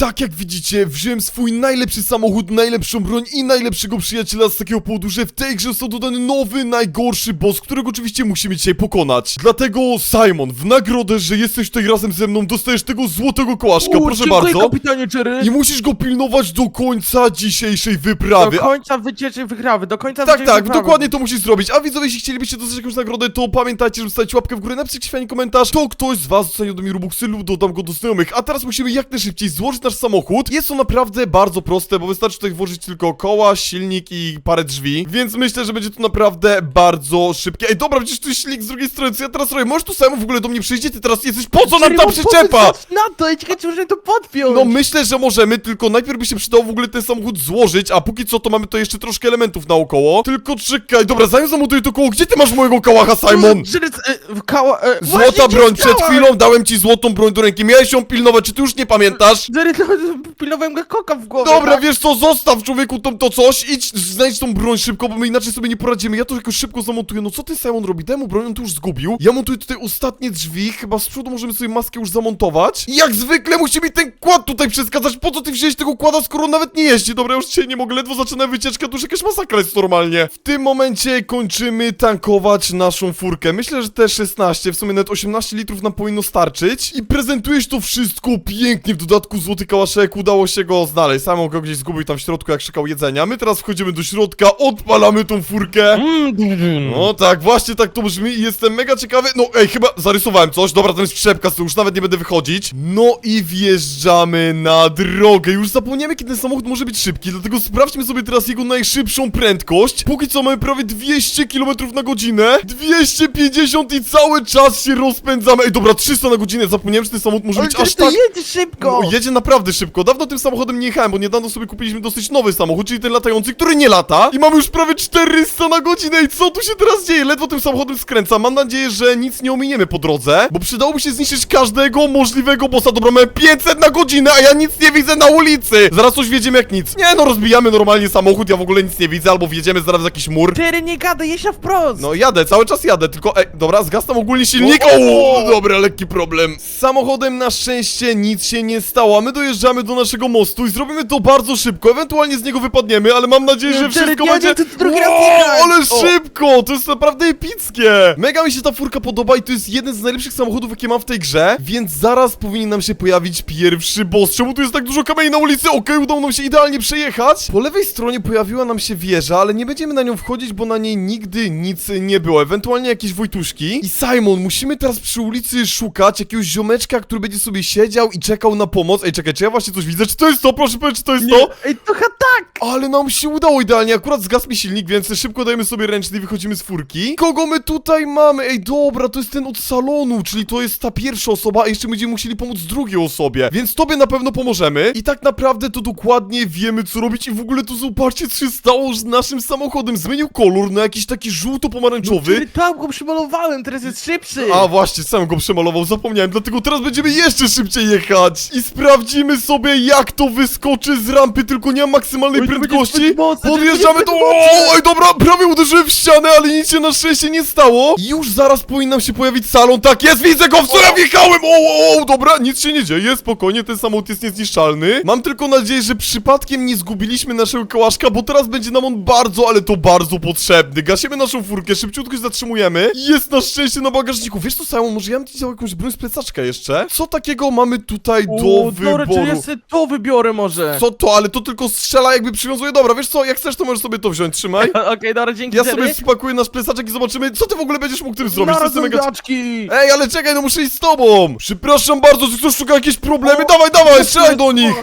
Tak jak widzicie, wziąłem swój najlepszy samochód, najlepszą broń i najlepszego przyjaciela z takiego powodu, że w tej grze został dodany nowy, najgorszy boss, którego oczywiście musimy dzisiaj pokonać. Dlatego, Simon, w nagrodę, że jesteś tutaj razem ze mną, dostajesz tego złotego kołaszka, proszę dziękuję, bardzo. kapitanie Cherry. I musisz go pilnować do końca dzisiejszej Do wyprawy. końca wycieczek wygrawy, do końca Tak, wycieczek tak, wyprawy. dokładnie to musisz zrobić. A widzowie, jeśli chcielibyście dostać jakąś nagrodę, to pamiętajcie, żeby zostawić łapkę w górę, napiszcie fajny komentarz. To ktoś z was dostanie do mi Robuxy lub dodam go do znajomych. A teraz musimy jak najszybciej złożyć nasz samochód. Jest to naprawdę bardzo proste, bo wystarczy tutaj włożyć tylko koła, silnik i parę drzwi. Więc myślę, że będzie to naprawdę bardzo szybkie. Ej, dobra, przecież tu jest silnik z drugiej strony, co ja teraz robię? Możesz tu sam w ogóle do mnie przyjdzie? Ty teraz jesteś, po co nam Cherry, ta no przyczepa? pomysł Na to, ja czekajcie, muszę to podpiąć. No myślę, że możemy, tylko najpierw by się przydało w ogóle ten samochód złożyć, a póki co to mamy to jeszcze troszkę elementów naokoło. Tylko czekaj, dobra, zanim zamontuję to koło, gdzie ty masz mojego kałacha, Simon? Cherry, e, kała... E, Złota broń, przed chwilą dałem ci złotą broń do ręki, miałeś ją pilnować, czy ty już nie pamiętasz? No, pilnowałem go koka w głowie. Dobra, tak? wiesz co, zostaw człowieku to, to coś, idź, znajdź tą broń szybko, bo my inaczej sobie nie poradzimy, ja to jakoś szybko zamontuję, no co ty Simon robi, daj mu broń, on to już zgubił, ja montuję tutaj ostatnie drzwi, chyba z przodu możemy sobie maskę już zamontować, I jak zwykle musi mi ten kład tutaj przeskazać, po co ty wziąłeś tego kłada, skoro nawet nie jeździ, dobra, już dzisiaj nie mogę, ledwo zaczyna wycieczka, to już jakaś masakra jest normalnie. W tym momencie kończymy tankować naszą furkę, myślę, że te 16, w sumie nawet 18 litrów nam powinno starczyć. I prezentujesz to wszystko pięknie, w dodatku złoty kałaszek, udało się go znaleźć, sam go gdzieś zgubił tam w środku, jak szukał jedzenia, my teraz wchodzimy do środka, odpalamy tą furkę. Mm, No tak, właśnie tak to brzmi i jestem mega ciekawy. No ej, chyba zarysowałem coś. Dobra, to jest przyczepka, to już nawet nie będę wychodzić. No i wjeżdżamy na drogę. Już zapomniemy, kiedy ten samochód może być szybki, dlatego sprawdźmy sobie teraz jego najszybszą prędkość. Póki co mamy prawie 200 km na godzinę. 250 i cały czas się rozpędzamy. Ej, dobra, 300 na godzinę. Zapomniałem, że ten samochód może być aż tak... jedzie szybko. No, jedzie naprawdę szybko. Dawno tym samochodem nie jechałem, bo niedawno sobie kupiliśmy dosyć nowy samochód, czyli ten latający, który nie lata. I mamy już prawie 400 na godzinę. I co tu się teraz dzieje? Ledwo tym samochodem skręcam. Mam nadzieję, że nic nie ominiemy po drodze, bo przydałoby się zniszczyć każdego możliwego bossa. Dobra, mamy 500 na godzinę, a ja nic nie widzę na ulicy. Zaraz coś wjedziemy jak nic. Nie no, rozbijamy normalnie samochód, ja w ogóle nic nie widzę, albo wjedziemy zaraz w jakiś mur. Cherry, nie gadaj, jedź na wprost. No jadę, cały czas jadę, tylko ej, dobra, zgastam ogólnie silnik. O! O, dobra, lekki problem. Z samochodem na szczęście nic się nie stało, a my dojeżdżamy do naszego mostu i zrobimy to bardzo szybko. Ewentualnie z niego wypadniemy, ale mam nadzieję, że wszystko nie, będzie... drugi raz ale szybko! To jest naprawdę epickie! Mega mi się ta furka podoba i to jest jeden z najlepszych samochodów, jakie mam w tej grze, więc zaraz powinien nam się pojawić pierwszy boss. Czemu tu jest tak dużo kamieni na ulicy? Okej, udało nam się idealnie przejechać. Po lewej stronie pojawiła nam się wieża, ale nie będziemy na nią wchodzić, bo na niej nigdy nic nie było. Ewentualnie jakieś wojtuszki. I Simon, musimy teraz przy ulicy szukać jakiegoś ziomeczka, który będzie sobie siedział i czekał na pomoc. Ej, czekaj, czy ja właśnie coś widzę? Czy to jest to? Proszę powiedzieć, czy to jest to? Ej, chyba tak. Ale nam się udało idealnie, akurat zgasł mi silnik, więc szybko dajemy sobie ręczny i wychodzimy z furki. Kogo my tutaj mamy? Ej, dobra, to jest ten od salonu, czyli to jest ta pierwsza osoba, a jeszcze będziemy musieli pomóc drugiej osobie. Więc tobie na pewno pomożemy. I tak naprawdę to dokładnie wiemy, co robić i w ogóle tu zobaczcie, co się stało z naszym samochodem. Zmienił kolor na jakiś taki żółto-pomarańczowy. Cherry, tam go przymalowałem, teraz jest szybszy. A właśnie, sam go przemalował, zapomniałem, dlatego teraz będziemy jeszcze szybciej jechać i sprawdzimy sobie jak to wyskoczy z rampy, tylko nie mam maksymalnej Oj, to będzie prędkości. zbyt mocne, to Podjeżdżamy będzie do... zbyt mocne. Oj, dobra, prawie uderzyłem w ścianę, ale nic się na szczęście nie stało. Już zaraz powinien nam się pojawić salon, tak jest, widzę go, wjechałem, o, o, o, dobra, nic się nie dzieje, spokojnie, ten samochód jest niezniszczalny. Mam tylko nadzieję, że przypadkiem nie zgubiliśmy naszego kałaszka, bo teraz będzie nam on bardzo, ale to bardzo potrzebny. Gasimy naszą furkę, szybciutko się zatrzymujemy jest na szczęście na bagażniku. Wiesz co, Simon, może ja bym ci dał jakąś broń z plecaczka jeszcze? Co takiego mamy tutaj do O, dobra, wyboru? Czy ja sobie to wybiorę może. Co to? Ale to tylko strzela jakby przywiązuje. Dobra, wiesz co, jak chcesz to możesz sobie to wziąć, trzymaj. Okej, dobra, dzięki Ja sobie spakuję nasz plecaczek i zobaczymy, co ty w ogóle będziesz mógł tym zrobić. To jest mega... Ej, ale czekaj, no muszę iść z tobą! Przepraszam bardzo, czy ktoś szuka jakieś problemy? Dawaj, dawaj, strzelaj do nich!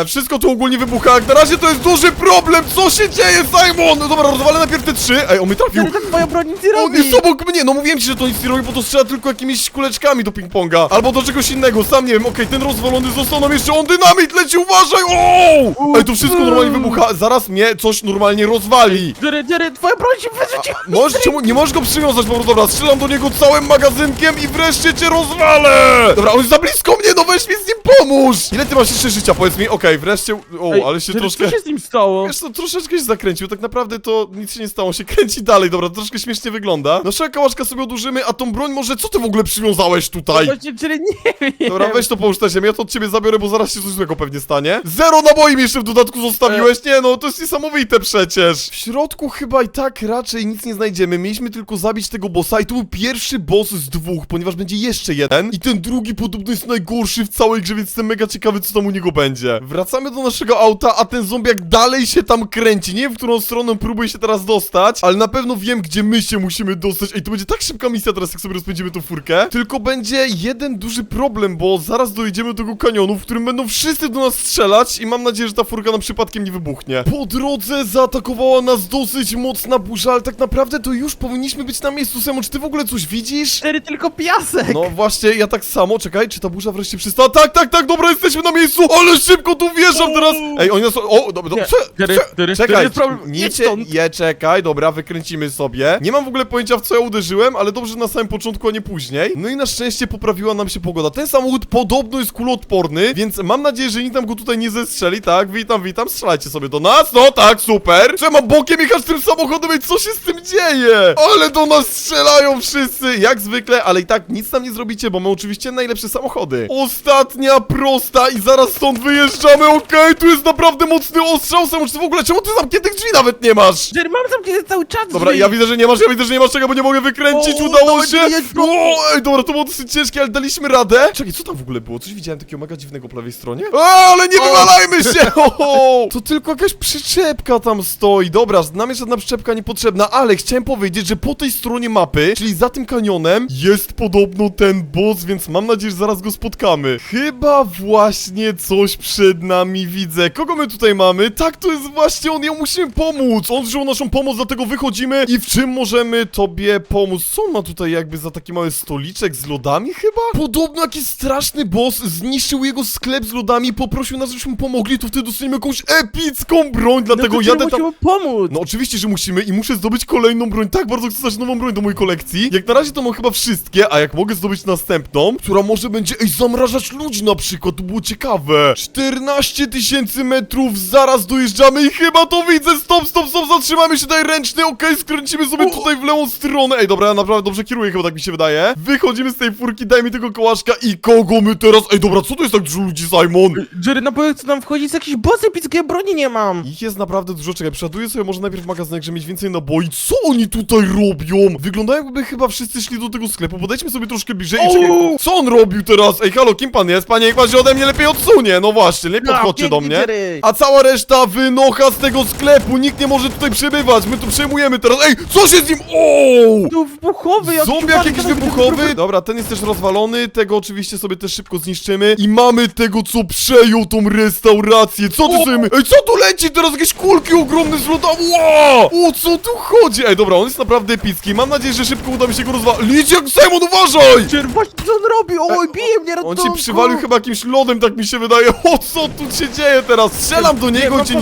E, wszystko tu ogólnie wybucha, jak na razie to jest duży problem! Co się dzieje, Simon? No dobra, rozwalę najpierw te trzy. Ej, on mnie trafił! Cherry, to twoja broń nic nie On robi. jest obok mnie, no mówiłem ci, że to nic nie robi, bo to strzela tylko jakimiś kuleczkami do ping-ponga. Albo do czegoś innego, sam nie wiem, okej, ten rozwalony został nam jeszcze, on dynamit leci, uważaj! O! Ej, to wszystko normalnie wybucha, zaraz mnie coś normalnie rozwali. Cherry, Cherry, twoja broń się wyrzuciła. Możesz, czemu, nie możesz go przywiązać, po prostu, dobra, strzelam do niego całym magazynkiem i wreszcie cię rozwalę! Dobra, on jest za blisko mnie, no weź mi z nim pomóż! Ile ty masz jeszcze życia, powiedz mi? Okej, wreszcie, o, Ej, ale się troszkę... Co się z nim stało? Wiesz co, troszeczkę się zakręcił, tak naprawdę to nic się nie stało, się kręci dalej, dobra, to troszkę śmiesznie wygląda. Naszego kałaszka sobie odłożymy, a tą broń może, co ty w ogóle przywiązałeś tutaj? Właśnie, Cherry, nie wiem. Dobra, weź to połóż na ziemię, ja to od ciebie zabiorę, bo zaraz się coś złego pewnie stanie. Zero naboi mi jeszcze w dodatku zostawiłeś, nie no, to jest niesamowite przecież. W środku chyba i tak raczej nic nie znajdziemy, mieliśmy tylko zabić tego bossa i to był pierwszy boss z dwóch, ponieważ będzie jeszcze jeden. I ten drugi podobno jest najgorszy w całej grze, więc jestem mega ciekawy, co tam u niego będzie. Wracamy do naszego auta, a ten zombiak dalej się tam kręci. Nie wiem, w którą stronę próbuje się teraz dostać, ale na pewno wiem, gdzie my się musimy dostać. Ej, to będzie tak szybka misja teraz, jak sobie rozpędzimy tą furkę. Tylko będzie jeden duży problem, bo zaraz dojedziemy do tego kanionu, w którym będą wszyscy do nas strzelać i mam nadzieję, że ta furka nam przypadkiem nie wybuchnie. Po drodze zaatakowała nas dosyć mocna burza, ale tak naprawdę to już powinniśmy być na miejscu. Semo, czy ty w ogóle coś widzisz? Jerry, tylko piasek! No właśnie, ja tak samo, czekaj, czy ta burza wreszcie przystała? Tak, tak, tak, dobra, jesteśmy na miejscu, ale szybko tu wjeżdżam teraz! Ej, oni nas, o, dobra, Nie, dobra, czekaj, Jerry, jest problem. nie Jedź cię, stąd. je, czekaj, dobra, wykręcimy sobie. Nie mam w ogóle pojęcia, w co ja uderzyłem, ale dobrze że na samym początku, a nie później. No i na szczęście poprawiła nam się pogoda. Ten samochód podobno jest kuloodporny, więc mam nadzieję, że nikt nam go tutaj nie zestrzeli, tak? Witam, witam, strzelajcie sobie do nas, no tak, super! Mam bokiem jechać tym samochodem i co się z tym dzieje? Ale do nas strzelają wszyscy, jak zwykle, ale i tak nic nam nie zrobicie, bo mamy oczywiście najlepsze samochody. Ostatnia prosta i zaraz stąd wyjeżdżamy, okej, tu jest naprawdę mocny ostrzał, ty w ogóle, czemu ty zamkniętych drzwi nawet nie masz? Jerry, mam zamknięty cały czas Dobra, drzwi. ja widzę, że nie masz, ja widzę, że nie masz czego, bo nie mogę wykręcić, O, udało dawaj, się! jedź go. O, ej, dobra, to było dosyć ciężkie, ale daliśmy radę. Czekaj, co tam w ogóle było? Coś widziałem takiego mega dziwnego po lewej stronie? O, ale nie wywalajmy się! O, to tylko jakaś przyczepka tam stoi. Dobra, nam jest żadna przyczepka niepotrzebna, ale chciałem powiedzieć, że po tej stronie mapy, czyli za tym kanionem, jest podobno ten boss, więc mam nadzieję, że zaraz go spotkamy. Chyba właśnie coś przed nami widzę. Kogo my tutaj mamy? Tak, to jest właśnie on, jemu musimy pomóc. On wziął naszą pomoc, dlatego wychodzimy i w czym możemy tobie pomóc? Co on ma tutaj jakby za taki mały stoliczek z lodami chyba? Podobno jakiś straszny boss zniszczył jego sklep z lodami, poprosił nas, żebyśmy pomogli, to wtedy dostaniemy jakąś epicką broń, dlatego no to jadę tam... musimy pomóc! No oczywiście, że musimy i muszę zdobyć kolejną broń. Tak bardzo chcę stać nową broń do mojej kolekcji. Jak na razie to mam chyba wszystkie, a jak mogę zdobyć następną, która może będzie, ej, zamrażać ludzi na przykład, to było ciekawe. 14 tysięcy metrów, zaraz dojeżdżamy i chyba to widzę. Stop, stop, stop, zatrzymamy się, daj ręczny, okej, skręcimy sobie tutaj w lewą stronę. Ej, dobra, ja naprawdę dobrze kieruję, chyba tak mi się wydaje. Wychodzimy z tej furki, daj mi tego kołaszka i kogo my teraz... Ej, dobra, co to jest tak dużo ludzi, Simon? Jerry, na pewno chce nam wchodzić z jakiś boss epicki, ja broni nie mam! Ich jest naprawdę dużo, czekaj, przeładuję sobie może najpierw magazynek, żeby mieć więcej naboi. Co oni tutaj robią? Wyglądają jakby chyba wszyscy szli do tego sklepu, podejdźmy sobie troszkę bliżej i czekaj, co on robił teraz? Ej, halo, kim pan jest? Panie, niech pan się ode mnie lepiej odsunie, no właśnie, lepiej podchodźcie do mnie. A cała reszta wynocha z tego sklepu, nikt nie może tutaj przebywać, my tu przejmujemy teraz. Ej, co się z nim? O! Tu wybuchowy, jak Zombiak jakiś wybuchowy? Dobra, ten jest też rozwalony, tego oczywiście sobie też szybko zniszczymy. I mamy tego, co przejął tą restaurację. Co ty O! sobie... Ej, co tu leci? Teraz jakieś kulki ogromne z loda. Wow! O co tu chodzi? Ej, dobra, on jest naprawdę epicki. Mam nadzieję, że szybko uda mi się go rozwalić. Jak Simon, uważaj! Właśnie co on robi? Oj, bije mnie On ratunku! się przywalił chyba jakimś lodem, tak mi się wydaje. O, co tu się dzieje teraz? Strzelam do Nie, niego i mam cię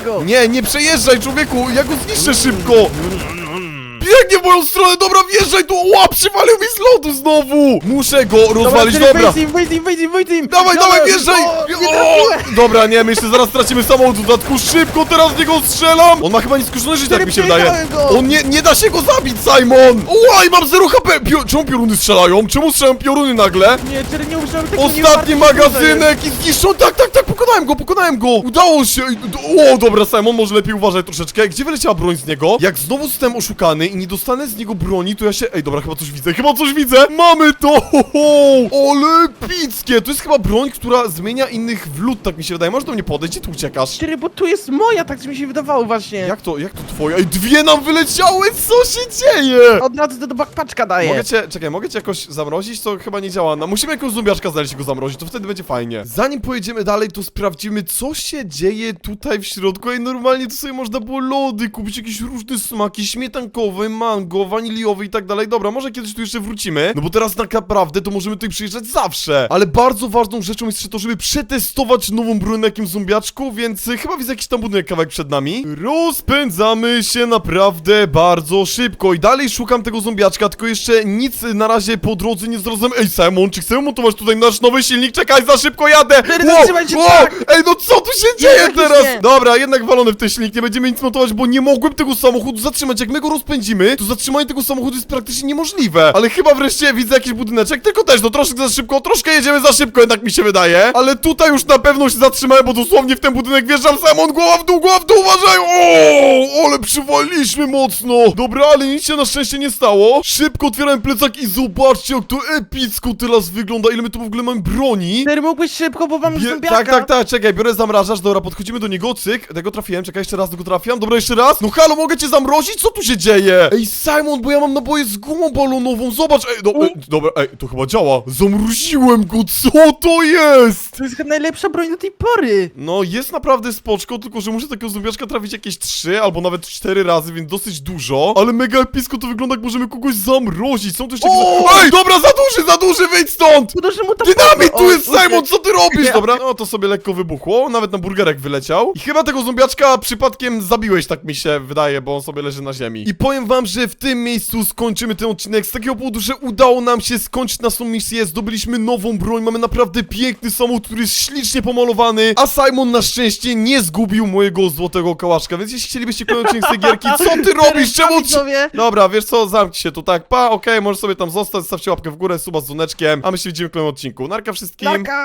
go! Nie, nie przejeżdżaj, człowieku! Ja go zniszczę szybko! Biegnie w moją stronę, dobra, wjeżdżaj tu! Ła, przywalił mi z lodu znowu! Muszę go rozwalić, dobra! Wejdź im, wejdź im, wejdź im! Dawaj, dawaj, wjeżdżaj! o, nie O, trafiłem. dobra, nie, myślę, zaraz stracimy samochód w dodatku. Szybko, teraz w niego strzelam! On ma chyba nieskończone życie, tak mi się wydaje. go. On nie, nie da się go zabić, Simon! Łaj, mam 0 HP! Pio czemu pioruny strzelają? Czemu strzelają pioruny nagle? Nie, Jerry, nie użyłem tego Ostatni magazynek i zniszczą! Tak, tak, tak, pokonałem go, pokonałem go! Udało się! O, dobra, Simon, może lepiej uważaj troszeczkę. Gdzie wyleciała broń z niego? Jak znowu zostałem oszukany i nie dostanę z niego broni, to ja się... Ej, dobra, chyba coś widzę, chyba coś widzę! Mamy to! Ho! To jest chyba broń, która zmienia innych w lód, tak mi się wydaje. Możesz do mnie podejść, gdzie tu uciekasz? Jerry, bo tu jest moja, tak mi się wydawało właśnie. Jak to, jak to twoja? Ej, dwie nam wyleciały! Co się dzieje? Od razu to do backpaczka daję. Mogę cię, czekaj, mogę cię jakoś zamrozić? To chyba nie działa. No, musimy jakąś zombiaczka znaleźć i go zamrozić, to wtedy będzie fajnie. Zanim pojedziemy dalej, to sprawdzimy, co się dzieje tutaj w środku. Ej, normalnie to sobie można było lody kupić, jakieś różne smaki, śmietankowe, mango, waniliowe i tak dalej. Dobra, może kiedyś tu jeszcze wrócimy, no bo teraz tak naprawdę to możemy tutaj przyjeżdżać zawsze. Ale bardzo ważną rzeczą jest jeszcze to, żeby przetestować nową broń na jakimś zombiaczku, więc y, chyba widzę jakiś tam budynek kawałek przed nami. Rozpędzamy się naprawdę bardzo szybko i dalej szukam tego zombiaczka, tylko jeszcze nic na razie po drodze nie zrozumiałem. Ej, Simon, czy chcemy montować tutaj nasz nowy silnik? Czekaj, za szybko jadę! Zatrzymaj się, tak! Ej, no co tu się dzieje teraz? nie. Dobra, jednak walony w ten silnik, nie będziemy nic montować, bo nie mogłem tego samochodu zatrzymać. Jak my go rozpędzimy, to zatrzymanie tego samochodu jest praktycznie niemożliwe. Ale chyba wreszcie widzę jakiś budyneczek, tylko też no troszkę za szybko, troszkę jedziemy za szybko, jednak mi się wydaje. Ale tutaj już na pewno się zatrzymałem, bo dosłownie w ten budynek wjeżdżam Simon, głowa w dół, głowa w dół, uważaj! O, ale przywaliliśmy mocno. Dobra, ale nic się na szczęście nie stało. Szybko otwierałem plecak i zobaczcie, jak to epicko teraz wygląda, ile my tu w ogóle mamy broni. Jerry, mógłbyś szybko, bo mam Bie- zombiaka. tak, tak, tak, czekaj, biorę zamrażacz, dobra, podchodzimy do niego, cyk, tego trafiłem, czekaj, jeszcze raz tego trafiam, dobra, jeszcze raz, no halo, mogę cię zamrozić, co tu się dzieje? Ej, Simon, bo ja mam naboje z gumą balonową, zobacz, ej, no, ej, dobra, ej, to chyba działa, zamroziłem go, co to jest? To jest chyba najlepsza broń do tej pory. No, jest naprawdę spoczko, tylko że muszę takiego zombiaczka trafić jakieś trzy albo nawet cztery razy, więc dosyć dużo. Ale mega epicko to wygląda, jak możemy kogoś zamrozić. Są też takie... O! Ej, dobra, za duży, za duży, wyjdź stąd! Uderzy mu tam Dynamit, tu jest. Simon, co ty robisz? Dobra, no to sobie lekko wybuchło, nawet na burgerek wyleciał. I chyba tego zombiaczka przypadkiem zabiłeś, tak mi się wydaje, bo on sobie leży na ziemi. I powiem wam, że w tym miejscu skończymy ten odcinek z takiego powodu, że udało nam się skończyć naszą misję, zdobyliśmy nową broń, mamy naprawdę piękny samochód, który jest ślicznie pomalowany, a Simon na szczęście nie zgubił mojego złotego kałaszka, więc jeśli chcielibyście kolejny odcinek z tej gierki, co ty robisz? Czemu... Widzowie. Dobra, wiesz co, zamknij się tu, tak, pa, okej, możesz sobie tam zostać, zostawcie łapkę w górę, suba z dzwoneczkiem, a my się widzimy w kolejnym odcinku. Narka wszystkim! Narka.